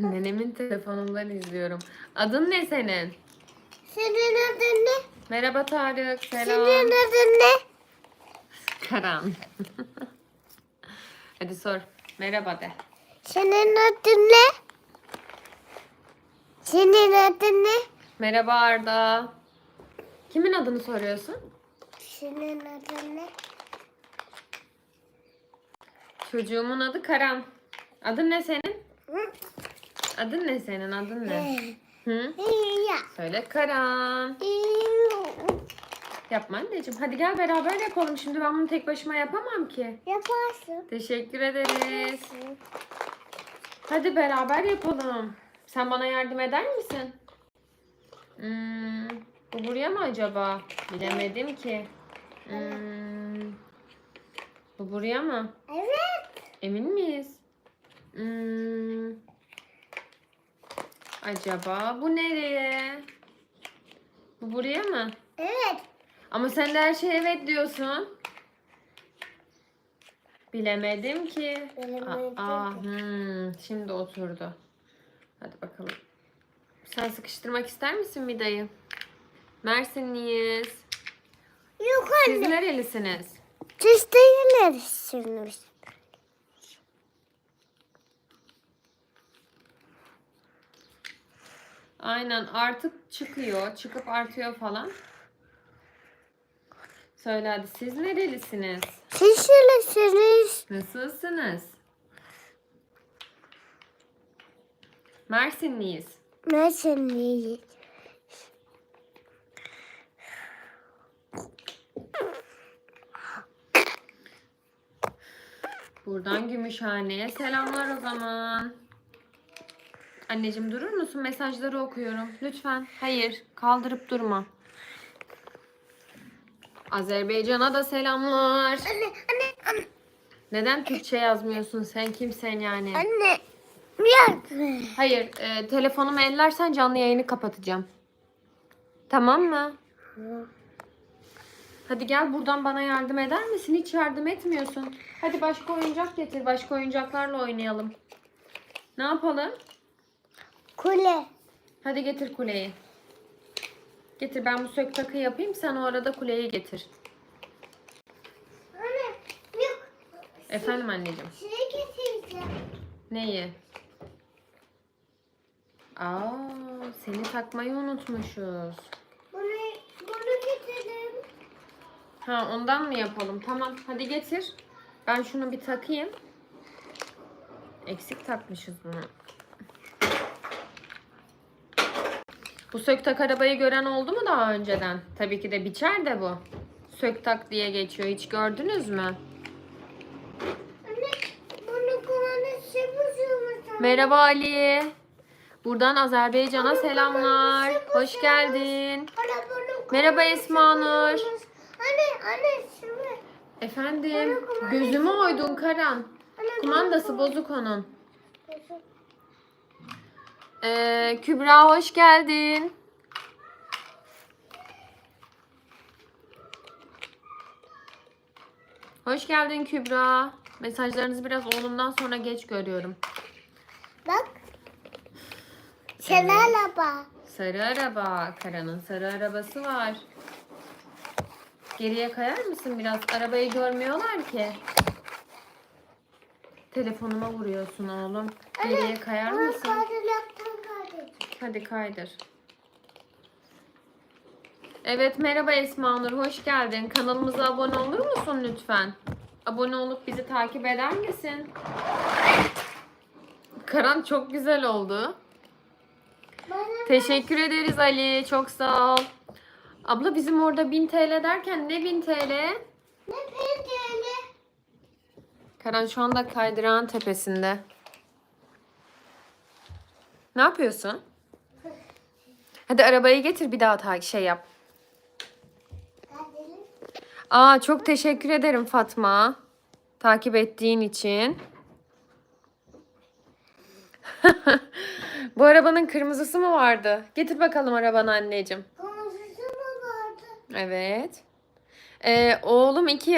Nenemin telefonundan izliyorum. Adın ne senin? Senin adın ne? Merhaba Tarık. Selam. Senin adın ne? Karan. Hadi sor. Merhaba de. Senin adın ne? Senin adın ne? Merhaba Arda. Kimin adını soruyorsun? Senin adın ne? Çocuğumun adı Karan. Adın ne senin? Hı? Adın ne senin? Adın ne? Hı? Söyle Karan. Yapma anneciğim. Hadi gel beraber yapalım. Şimdi ben bunu tek başıma yapamam ki. Yaparsın. Teşekkür ederiz. Hadi beraber yapalım. Sen bana yardım eder misin? Hmm, bu buraya mı acaba? Bilemedim ki. Hmm, bu buraya mı? Evet. Emin miyiz? Hmm, acaba bu nereye? Bu buraya mı? Evet. Ama sen de her şeye evet diyorsun. Bilemedim ki. Bilemedim Aa, ki. hmm, şimdi oturdu. Hadi bakalım. Sen sıkıştırmak ister misin Mida'yı? Mersinliyiz. Yok Siz anne. nerelisiniz? Siz değillersiniz. Aynen artık çıkıyor. Çıkıp artıyor falan. Söyle hadi siz nerelisiniz? Siz neresiniz? Nasılsınız? Mersinliyiz. Neresiniz? Buradan Gümüşhane'ye selamlar o zaman. Anneciğim durur musun? Mesajları okuyorum. Lütfen. Hayır. Kaldırıp durma. Azerbaycan'a da selamlar. Anne, anne, anne. Neden Türkçe yazmıyorsun? Sen kimsen yani? Anne. Hayır. e, telefonumu ellersen canlı yayını kapatacağım. Tamam mı? Hadi gel buradan bana yardım eder misin? Hiç yardım etmiyorsun. Hadi başka oyuncak getir. Başka oyuncaklarla oynayalım. Ne yapalım? Kule. Hadi getir kuleyi. Getir ben bu sök takı yapayım. Sen o arada kuleyi getir. Anne, yok. Efendim anneciğim. Şey getireceğim. Neyi? Aa, seni takmayı unutmuşuz. Bunu, bunu getirdim. Ha ondan mı yapalım? Tamam hadi getir. Ben şunu bir takayım. Eksik takmışız bunu. Bu sök tak arabayı gören oldu mu daha önceden? Tabii ki de biçer de bu. Sök tak diye geçiyor. Hiç gördünüz mü? Anne, bunu bozuyormuş. Merhaba Ali. Buradan Azerbaycan'a selamlar. Hoş geldin. Merhaba Esma Nur. Anne, anne. Efendim, gözümü oydun Karan. Kumandası bozuk onun. Ee, Kübra hoş geldin. Hoş geldin Kübra. Mesajlarınızı biraz oğlumdan sonra geç görüyorum. Bak. Şelale araba. Sarı araba. Karan'ın sarı arabası var. Geriye kayar mısın biraz? Arabayı görmüyorlar ki. Telefonuma vuruyorsun oğlum. Geriye kayar Bunu mısın? kaydıraktan kaydır. Hadi kaydır. Evet merhaba Esma Nur hoş geldin. Kanalımıza abone olur musun lütfen? Abone olup bizi takip eder misin? Karan çok güzel oldu. Bana Teşekkür ederiz Ali. Çok sağ ol. Abla bizim orada 1000 TL derken ne 1000 TL? Karan şu anda kaydırağın tepesinde. Ne yapıyorsun? Hadi arabayı getir bir daha ta şey yap. Aa çok teşekkür ederim Fatma. Takip ettiğin için. Bu arabanın kırmızısı mı vardı? Getir bakalım arabanı anneciğim. Kırmızısı mı vardı? Evet. Ee, oğlum 2